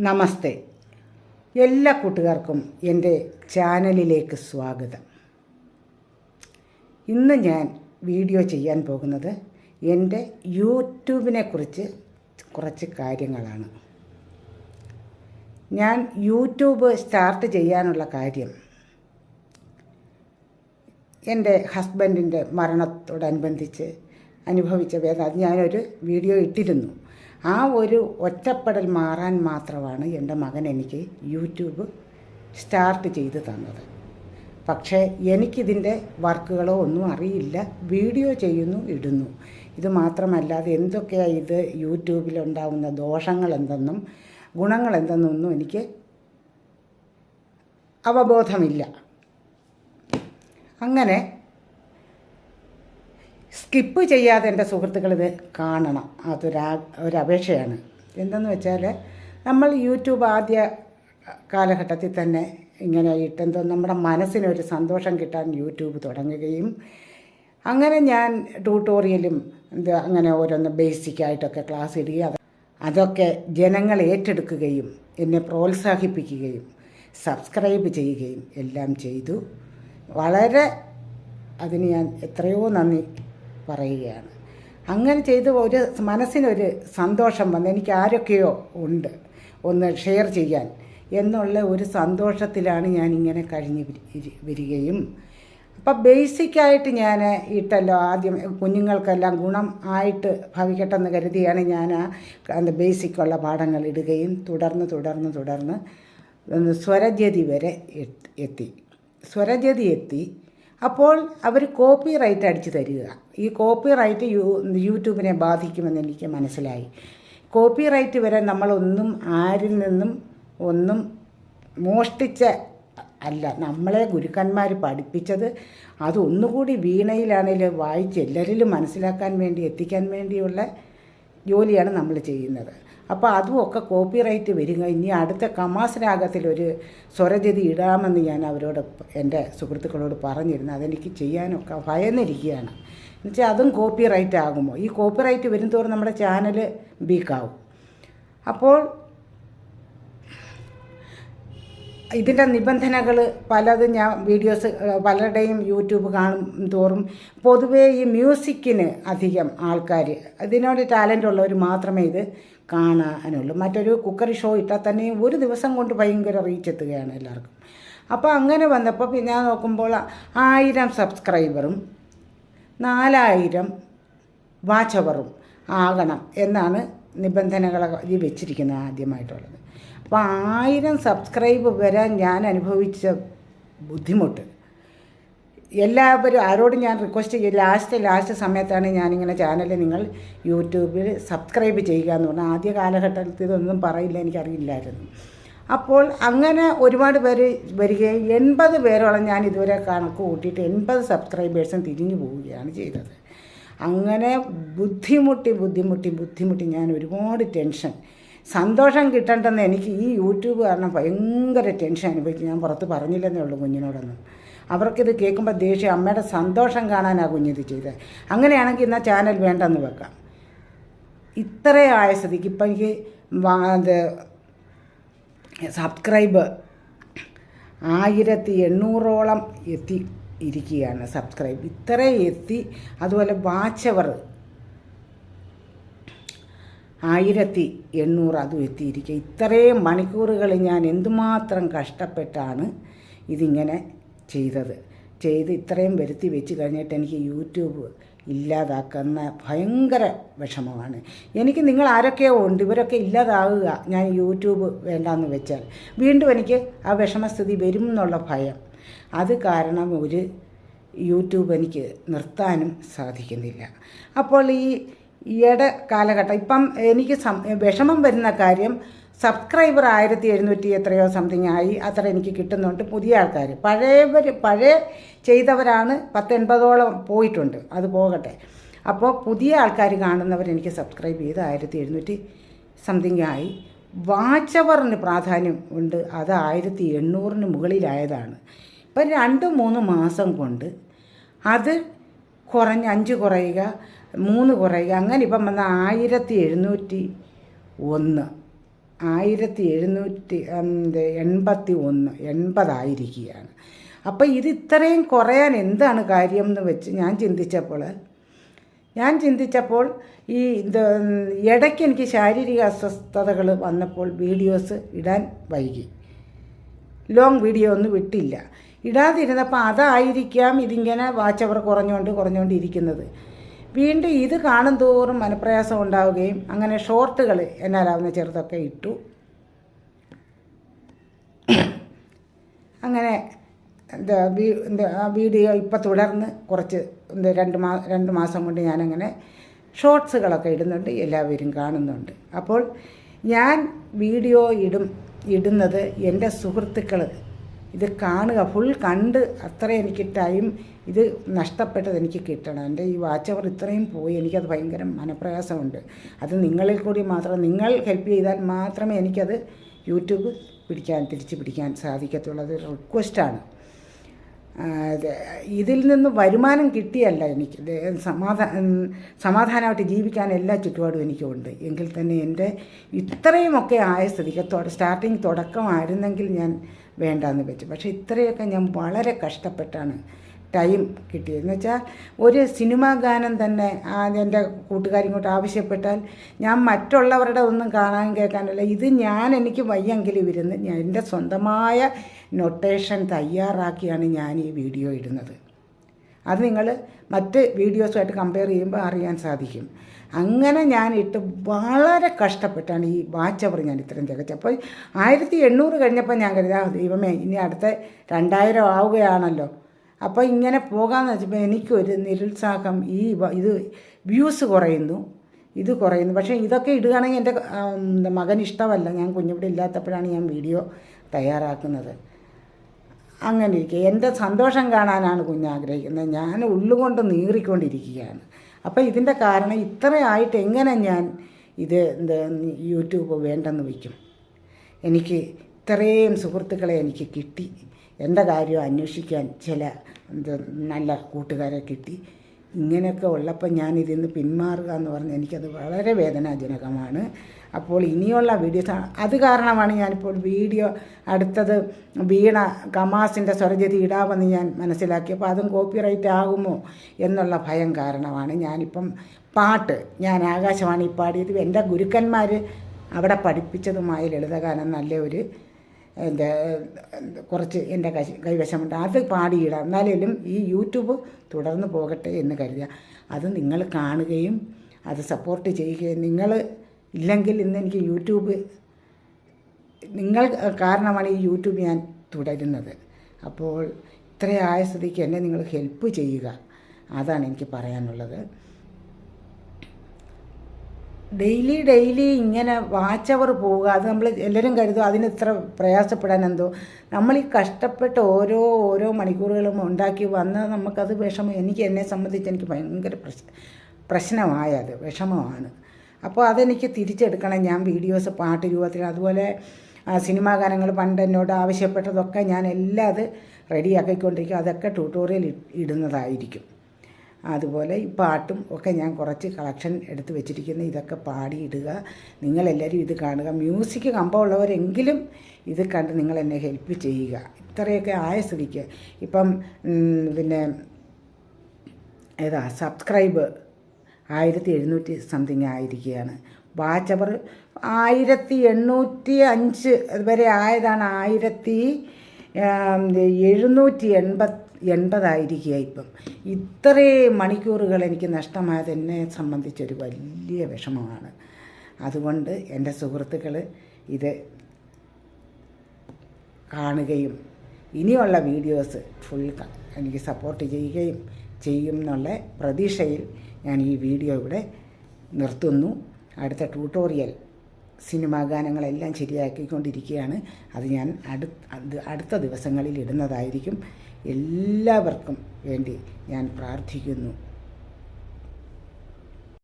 നമസ്തേ. എല്ലാ കൂട്ടുകാർക്കും എന്റെ ചാനലിലേക്ക് സ്വാഗതം. ഇന്ന് ഞാൻ വീഡിയോ ചെയ്യാൻ പോകുന്നത് എന്റെ യൂട്യൂബിനെ കുറിച്ച് കുറച്ച് കാര്യങ്ങളാണ്. ഞാൻ യൂട്യൂബ് സ്റ്റാർട്ട് ചെയ്യാനുള്ള കാര്യം എന്റെ ഹസ്ബൻഡിന്റെ മരണത്തോടനുബന്ധിച്ച് അനുഭവിച്ച വേദന അത് ഞാനൊരു വീഡിയോ ഇട്ടിരുന്നു. ആ ഒരു ഒറ്റപ്പെടൽ മാറാൻ മാത്രമാണ് എന്റെ മകൻ എനിക്ക് യൂട്യൂബ് സ്റ്റാർട്ട് ചെയ്ത് തന്നത്. പക്ഷേ എനിക്കിതിന്റെ വർക്കുകളോ ഒന്നും അറിയില്ല. വീഡിയോ ചെയ്യുന്നു ഇടുന്നു. ഇത് മാത്രമല്ലാതെ എന്തൊക്കെയാണ് ഇത് യൂട്യൂബിലുണ്ടാകുന്ന ദോഷങ്ങൾ എന്തെന്നും ഗുണങ്ങൾ എന്തെന്നൊന്നും എനിക്ക് അവബോധമില്ല. അങ്ങനെ സ്കിപ്പ് ചെയ്യാതെ എന്റെ സുഹൃത്തുക്കൾ ഇത് കാണണം. അതൊരു ഒരപേക്ഷയാണ് എന്തെന്ന് വെച്ചാൽ നമ്മൾ യൂട്യൂബ് ആദ്യ കാലഘട്ടത്തിൽ തന്നെ ഇങ്ങനെ ഇട്ടെന്തോ നമ്മുടെ മനസ്സിനൊരു സന്തോഷം കിട്ടാൻ യൂട്യൂബ് തുടങ്ങുകയും അങ്ങനെ ഞാൻ ട്യൂട്ടോറിയലും ഇത് അങ്ങനെ ഓരോന്ന് ബേസിക്കായിട്ടൊക്കെ ക്ലാസ് ഇടുകയും അതൊക്കെ ജനങ്ങൾ ഏറ്റെടുക്കുകയും എന്നെ പ്രോത്സാഹിപ്പിക്കുകയും സബ്സ്ക്രൈബ് ചെയ്യുകയും എല്ലാം ചെയ്തു. വളരെ അതിന് ഞാൻ എത്രയോ നന്ദി പറയുകയാണ്. അങ്ങനെ ചെയ്ത് ഒരു മനസ്സിനൊരു സന്തോഷം വന്ന് എനിക്ക് ആരൊക്കെയോ ഉണ്ട് ഒന്ന് ഷെയർ ചെയ്യാൻ എന്നുള്ള ഒരു സന്തോഷത്തിലാണ് ഞാൻ ഇങ്ങനെ കഴിഞ്ഞ് വരികയും. അപ്പം ബേസിക്കായിട്ട് ഞാൻ ഇട്ടല്ലോ ആദ്യം കുഞ്ഞുങ്ങൾക്കെല്ലാം ഗുണം ആയിട്ട് ഭവിക്കട്ടെന്ന് കരുതിയാണ് ഞാൻ ആ ബേസിക്കുള്ള പാഠങ്ങൾ ഇടുകയും തുടർന്ന് തുടർന്ന് തുടർന്ന് സ്വരജതി വരെ എത്തി. സ്വരജതി എത്തി. അപ്പോൾ അവർ കോപ്പി റൈറ്റ് അടിച്ചു തരിക. ഈ കോപ്പി റൈറ്റ് യൂ യൂട്യൂബിനെ ബാധിക്കുമെന്ന് എനിക്ക് മനസ്സിലായി. കോപ്പി റൈറ്റ് വരെ നമ്മളൊന്നും ആരിൽ നിന്നും ഒന്നും മോഷ്ടിച്ച അല്ല നമ്മളെ ഗുരുക്കന്മാർ പഠിപ്പിച്ചത് അതൊന്നുകൂടി വീണയിലാണെങ്കിൽ വായിച്ച് എല്ലാവരിലും മനസ്സിലാക്കാൻ വേണ്ടി എത്തിക്കാൻ വേണ്ടിയുള്ള ജോലിയാണ് നമ്മൾ ചെയ്യുന്നത്. അപ്പോൾ അതുമൊക്കെ കോപ്പിറൈറ്റ് വരിക ഇനി അടുത്ത കമാസ് രാഗത്തിലൊരു സ്വരജതി ഇടാമെന്ന് ഞാൻ അവരോട് എന്റെ സുഹൃത്തുക്കളോട് പറഞ്ഞിരുന്നു. അതെനിക്ക് ചെയ്യാനൊക്കെ ഭയന്നിരിക്കുകയാണ്. എന്നുവെച്ചാൽ അതും കോപ്പി റൈറ്റ് ആകുമോ? ഈ കോപ്പിറൈറ്റ് വരുംതോറും നമ്മുടെ ചാനൽ ബീക്കാവും അപ്പോൾ ഇതിന്റെ നിബന്ധനകൾ പലതും ഞാൻ വീഡിയോസ് പലരുടെയും യൂട്യൂബ് കാണും തോറും പൊതുവേ ഈ മ്യൂസിക്കിന് അധികം ആൾക്കാർ ഇതിനോട് ടാലന്റ് ഉള്ളവർ മാത്രമേ ഇത് കാണാനുള്ളൂ. മറ്റൊരു കുക്കറി ഷോ ഇട്ടാൽ തന്നെ ഒരു ദിവസം കൊണ്ട് ഭയങ്കര റീച്ച് എത്തുകയാണ് എല്ലാവർക്കും. അപ്പോൾ അങ്ങനെ വന്നപ്പോൾ ഞാൻ നോക്കുമ്പോൾ ആയിരം സബ്സ്ക്രൈബറും നാലായിരം വാച്ചവറും ആകണം എന്നാണ് നിബന്ധനകളൊക്കെ വെച്ചിരിക്കുന്നത് ആദ്യമായിട്ടുള്ളത്. അപ്പോൾ ആയിരം സബ്സ്ക്രൈബ് വരാൻ ഞാൻ അനുഭവിച്ച ബുദ്ധിമുട്ട്. എല്ലാവരും ആരോടും ഞാൻ റിക്വസ്റ്റ് ചെയ്യും ലാസ്റ്റ് ലാസ്റ്റ് സമയത്താണ് ഞാനിങ്ങനെ ചാനൽ നിങ്ങൾ യൂട്യൂബിൽ സബ്സ്ക്രൈബ് ചെയ്യുക എന്ന് പറഞ്ഞാൽ ആദ്യ കാലഘട്ടത്തിൽ ഇതൊന്നും പറയില്ല എനിക്കറിയില്ലായിരുന്നു. അപ്പോൾ അങ്ങനെ ഒരുപാട് പേര് വരികയും എൺപത് പേരോളം ഞാൻ ഇതുവരെ കണക്ക് കൂട്ടിയിട്ട് എൺപത് സബ്സ്ക്രൈബേഴ്സും തിരിഞ്ഞു പോവുകയാണ് ചെയ്തത്. അങ്ങനെ ബുദ്ധിമുട്ടി ബുദ്ധിമുട്ടി ബുദ്ധിമുട്ടി ഞാൻ ഒരുപാട് ടെൻഷൻ സന്തോഷം കിട്ടണ്ടെന്ന് എനിക്ക് ഈ യൂട്യൂബ് കാരണം ഭയങ്കര ടെൻഷൻ അനുഭവിക്കും. ഞാൻ പുറത്ത് പറഞ്ഞില്ലെന്നേ ഉള്ളൂ കുഞ്ഞിനോടൊന്നും. അവർക്കിത് കേൾക്കുമ്പോൾ ദേഷ്യം അമ്മയുടെ സന്തോഷം കാണാനാണ് കുഞ്ഞിത് ചെയ്തത് അങ്ങനെയാണെങ്കിൽ എന്നാൽ ചാനൽ വേണ്ടെന്ന് വെക്കാം. ഇത്രയായ സ്ഥിതിക്ക് ഇപ്പം എനിക്ക് അത് സബ്സ്ക്രൈബ് ആയിരത്തി എണ്ണൂറോളം എത്തി ഇരിക്കുകയാണ് സബ്സ്ക്രൈബ് ഇത്രയും എത്തി. അതുപോലെ വാച്ചവർ ആയിരത്തി എണ്ണൂറ് അതും എത്തിയിരിക്കുക. ഇത്രയും മണിക്കൂറുകൾ ഞാൻ എന്തുമാത്രം കഷ്ടപ്പെട്ടാണ് ഇതിങ്ങനെ ചെയ്തത്. ചെയ്ത് ഇത്രയും വരുത്തി വെച്ച് കഴിഞ്ഞിട്ട് എനിക്ക് യൂട്യൂബ് ഇല്ലാതാക്കുന്ന ഭയങ്കര വിഷമമാണ്. എനിക്ക് നിങ്ങൾ ആരൊക്കെയോ ഉണ്ട് ഇവരൊക്കെ ഇല്ലാതാവുക. ഞാൻ യൂട്യൂബ് വേണ്ടാന്ന് വെച്ചാൽ വീണ്ടും എനിക്ക് ആ വിഷമസ്ഥിതി വരും എന്നുള്ള ഭയം. അത് കാരണം ഒരു യൂട്യൂബ് എനിക്ക് നിർത്താനും സാധിക്കുന്നില്ല. അപ്പോൾ ഈ ഈയിടെ കാലഘട്ടം. ഇപ്പം എനിക്ക് വിഷമം വരുന്ന കാര്യം സബ്സ്ക്രൈബർ ആയിരത്തി എഴുന്നൂറ്റി എത്രയോ സംതിങ് ആയി. അത്ര എനിക്ക് കിട്ടുന്നുണ്ട് പുതിയ ആൾക്കാർ പഴയവർ പഴയ ചെയ്തവരാണ് പത്തെൺപതോളം പോയിട്ടുണ്ട്. അത് പോകട്ടെ. അപ്പോൾ പുതിയ ആൾക്കാർ കാണുന്നവർ എനിക്ക് സബ്സ്ക്രൈബ് ചെയ്ത് ആയിരത്തി എഴുന്നൂറ്റി സംതിങ് ആയി. വാച്ച് അവറിന് പ്രാധാന്യം ഉണ്ട്. അത് ആയിരത്തി എണ്ണൂറിന് മുകളിലായതാണ്. ഇപ്പം രണ്ട് മൂന്ന് മാസം കൊണ്ട് അത് കുറഞ്ഞ് അഞ്ച് കുറയുക. മൂന്ന് കുറയുക അങ്ങനെ ഇപ്പം വന്ന ആയിരത്തി എഴുന്നൂറ്റി ഒന്ന്. ആയിരത്തി എഴുന്നൂറ്റി എൺപത്തി ഒന്ന്. എൺപതായിരിക്കുകയാണ്. അപ്പോൾ ഇത് ഇത്രയും കുറയാൻ എന്താണ് കാര്യം എന്ന് വെച്ച് ഞാൻ ചിന്തിച്ചപ്പോൾ ഞാൻ ചിന്തിച്ചപ്പോൾ ഈ ഇത് ഇടയ്ക്ക് എനിക്ക് ശാരീരിക അസ്വസ്ഥതകൾ വന്നപ്പോൾ വീഡിയോസ് ഇടാൻ വൈകി. ലോങ് വീഡിയോ ഒന്നും വിട്ടില്ല. ഇടാതിരുന്നപ്പോൾ അതായിരിക്കാം ഇതിങ്ങനെ വാച്ച് അവർ കുറഞ്ഞുകൊണ്ട് കുറഞ്ഞുകൊണ്ടിരിക്കുന്നത്. വീണ്ടും ഇത് കാണും തോറും മനപ്രയാസം ഉണ്ടാവുകയും അങ്ങനെ ഷോർട്ടുകൾ എന്നാലാവുന്ന ചെറുതൊക്കെ ഇട്ടു. അങ്ങനെ എന്താ എന്താ ആ വീഡിയോ ഇപ്പം തുടർന്ന് കുറച്ച് എന്താ രണ്ട് മാ രണ്ട് മാസം കൊണ്ട് ഞാനങ്ങനെ ഷോർട്സുകളൊക്കെ ഇടുന്നുണ്ട് എല്ലാവരും കാണുന്നുണ്ട്. അപ്പോൾ ഞാൻ വീഡിയോ ഇടും ഇടുന്നത് എന്റെ സുഹൃത്തുക്കൾ ഇത് കാണുക ഫുൾ കണ്ട് അത്ര എനിക്ക് ടൈം ഇത് നഷ്ടപ്പെട്ടത് എനിക്ക് കിട്ടണം. എന്റെ ഈ വാച്ച് അവർ ഇത്രയും പോയി എനിക്കത് ഭയങ്കര മനപ്രയാസമുണ്ട്. അത് നിങ്ങളിൽ കൂടി മാത്രം നിങ്ങൾ ഹെൽപ്പ് ചെയ്താൽ മാത്രമേ എനിക്കത് യൂട്യൂബ് പിടിക്കാൻ തിരിച്ച് പിടിക്കാൻ സാധിക്കത്തുള്ളൂ. അത് റിക്വസ്റ്റാണ് ഇതിൽ നിന്ന് വരുമാനം കിട്ടിയല്ല എനിക്ക്. സമാധാന സമാധാനമായിട്ട് ജീവിക്കാൻ എല്ലാ ചുറ്റുപാടും എനിക്കുണ്ട്. എങ്കിൽ തന്നെ എന്റെ ഇത്രയുമൊക്കെ ആയ സ്ഥിതിക്ക് സ്റ്റാർട്ടിങ് തുടക്കമായിരുന്നെങ്കിൽ ഞാൻ വേണ്ടാന്ന് വെച്ചു പക്ഷേ ഇത്രയൊക്കെ ഞാൻ വളരെ കഷ്ടപ്പെട്ടാണ് ടൈം കിട്ടിയത്. എന്ന് വെച്ചാൽ ഒരു സിനിമാ ഗാനം തന്നെ എന്റെ കൂട്ടുകാരിങ്ങോട്ട് ആവശ്യപ്പെട്ടാൽ ഞാൻ മറ്റുള്ളവരുടെ ഒന്നും കാണാൻ കേൾക്കാനല്ല. ഇത് ഞാൻ എനിക്ക് വയ്യെങ്കിലും ഇരുന്ന് ഞാൻ എന്റെ സ്വന്തമായ നൊട്ടേഷൻ തയ്യാറാക്കിയാണ് ഞാൻ ഈ വീഡിയോ ഇടുന്നത്. അത് നിങ്ങൾ മറ്റ് വീഡിയോസുമായിട്ട് കമ്പയർ ചെയ്യുമ്പോൾ അറിയാൻ സാധിക്കും. അങ്ങനെ ഞാൻ ഇട്ട് വളരെ കഷ്ടപ്പെട്ടാണ് ഈ വാച്ച് അവർ ഞാൻ ഇത്രയും തികച്ചത്. അപ്പോൾ ആയിരത്തി എണ്ണൂറ് കഴിഞ്ഞപ്പോൾ ഞാൻ കരുതാ ദൈവമേ ഇനി അടുത്ത രണ്ടായിരം ആവുകയാണല്ലോ. അപ്പോൾ ഇങ്ങനെ പോകാമെന്ന് വെച്ചപ്പോൾ എനിക്കൊരു നിരുത്സാഹം ഈ ഇത് വ്യൂസ് കുറയുന്നു. ഇത് കുറയുന്നു. പക്ഷേ ഇതൊക്കെ ഇടുകയാണെങ്കിൽ എന്റെ മകൻ ഇഷ്ടമല്ല. ഞാൻ കുഞ്ഞിവിടെ ഇല്ലാത്തപ്പോഴാണ് ഞാൻ വീഡിയോ തയ്യാറാക്കുന്നത്. അങ്ങനെ ഇരിക്കുക എന്റെ സന്തോഷം കാണാനാണ് കുഞ്ഞ് ആഗ്രഹിക്കുന്നത്. ഞാൻ ഉള്ളുകൊണ്ട് നീറിക്കൊണ്ടിരിക്കുകയാണ്. അപ്പോൾ ഇതിന്റെ കാരണം ഇത്രയായിട്ട് എങ്ങനെ ഞാൻ ഇത് എന്ത് യൂട്യൂബ് വേണ്ടെന്ന് വയ്ക്കും? എനിക്ക് ഇത്രയും സുഹൃത്തുക്കളെ എനിക്ക് കിട്ടി. എന്റെ കാര്യം അന്വേഷിക്കാൻ ചില എന്ത് നല്ല കൂട്ടുകാരെ കിട്ടി. ഇങ്ങനെയൊക്കെ ഉള്ളപ്പോൾ ഞാൻ ഇതിൽ നിന്ന് പിന്മാറുക എന്ന് പറഞ്ഞാൽ എനിക്കത് വളരെ വേദനാജനകമാണ്. അപ്പോൾ ഇനിയുള്ള വീഡിയോസ് അത് കാരണമാണ് ഞാനിപ്പോൾ വീഡിയോ അടുത്തത് വീണ കമാസിന്റെ സ്വരജതി ഇടാമെന്ന് ഞാൻ മനസ്സിലാക്കി. അപ്പോൾ അതും കോപ്പിറൈറ്റ് ആകുമോ എന്നുള്ള ഭയം കാരണമാണ് ഞാനിപ്പം പാട്ട് ഞാൻ ആകാശവാണി പാടിയത്. എന്റെ ഗുരുക്കന്മാർ അവിടെ പഠിപ്പിച്ചതുമായ ലളിതഗാനം നല്ല ഒരു എന്താ കുറച്ച് എന്റെ കൈ കൈവശമുണ്ട്. അത് പാടിയിടാം. എന്നാലും ഈ യൂട്യൂബ് തുടർന്ന് പോകട്ടെ എന്ന് കരുതുക. അത് നിങ്ങൾ കാണുകയും അത് സപ്പോർട്ട് ചെയ്യുകയും നിങ്ങൾ ഇല്ലെങ്കിൽ ഇന്ന് എനിക്ക് യൂട്യൂബ് നിങ്ങൾ കാരണമാണ് ഈ യൂട്യൂബ് ഞാൻ തുടരുന്നത്. അപ്പോൾ ഇത്രയായ സ്ഥിതിക്ക് എന്നെ നിങ്ങൾ ഹെൽപ്പ് ചെയ്യുക. അതാണ് എനിക്ക് പറയാനുള്ളത്. ഡെയിലി ഡെയിലി ഇങ്ങനെ വാച്ച് അവർ പോവുക അത് നമ്മൾ എല്ലാവരും കരുതും അതിന് ഇത്ര പ്രയാസപ്പെടാൻ എന്തോ. നമ്മൾ ഈ കഷ്ടപ്പെട്ട് ഓരോ ഓരോ മണിക്കൂറുകളും ഉണ്ടാക്കി വന്നാൽ നമുക്കത് വിഷമം. എനിക്ക് എന്നെ സംബന്ധിച്ച് എനിക്ക് ഭയങ്കര പ്രശ് പ്രശ്നമായത് വിഷമമാണ്. അപ്പോൾ അതെനിക്ക് തിരിച്ചെടുക്കണം. ഞാൻ വീഡിയോസ് പാട്ട് രൂപത്തിൽ അതുപോലെ സിനിമാ ഗാനങ്ങൾ പണ്ട് എന്നോട് ആവശ്യപ്പെട്ടതൊക്കെ ഞാൻ എല്ലാം അത് റെഡിയാക്കിക്കൊണ്ടിരിക്കും. അതൊക്കെ ട്യൂട്ടോറിയൽ ഇടുന്നതായിരിക്കും. അതുപോലെ ഈ പാട്ടും ഒക്കെ ഞാൻ കുറച്ച് കളക്ഷൻ എടുത്ത് വെച്ചിരിക്കുന്നു. ഇതൊക്കെ പാടിയിടുക. നിങ്ങളെല്ലാവരും ഇത് കാണുക. മ്യൂസിക് കമ്പമുള്ളവരെങ്കിലും ഇത് കണ്ട് നിങ്ങൾ എന്നെ ഹെൽപ്പ് ചെയ്യുക. ഇത്രയൊക്കെ ആയ സ്ഥിതിക്ക്. ഇപ്പം പിന്നെ ഏതാ സബ്സ്ക്രൈബ് ആയിരത്തി എഴുന്നൂറ്റി സംതിങ് ആയിരിക്കുകയാണ്. വാച്ച് അവർ ആയിരത്തി എണ്ണൂറ്റി അഞ്ച് വരെ ആയതാണ് ആയിരത്തി എഴുന്നൂറ്റി എൺപത് എൺപതായിരിക്കുക ഇപ്പം. ഇത്രയും മണിക്കൂറുകൾ എനിക്ക് നഷ്ടമായത് എന്നെ സംബന്ധിച്ചൊരു വലിയ വിഷമമാണ്. അതുകൊണ്ട് എന്റെ സുഹൃത്തുക്കൾ ഇത് കാണുകയും ഇനിയുള്ള വീഡിയോസ് ഫുൾ എനിക്ക് സപ്പോർട്ട് ചെയ്യുകയും ചെയ്യും എന്നുള്ള പ്രതീക്ഷയിൽ ഞാൻ ഈ വീഡിയോ ഇവിടെ നിർത്തുന്നു. അടുത്ത ട്യൂട്ടോറിയൽ സിനിമാ ഗാനങ്ങളെല്ലാം ശരിയാക്കിക്കൊണ്ടിരിക്കുകയാണ്. അത് ഞാൻ അടുത്ത് അടുത്ത ദിവസങ്ങളിൽ ഇടുന്നതായിരിക്കും. എല്ലാവർക്കും വേണ്ടി ഞാൻ പ്രാർത്ഥിക്കുന്നു.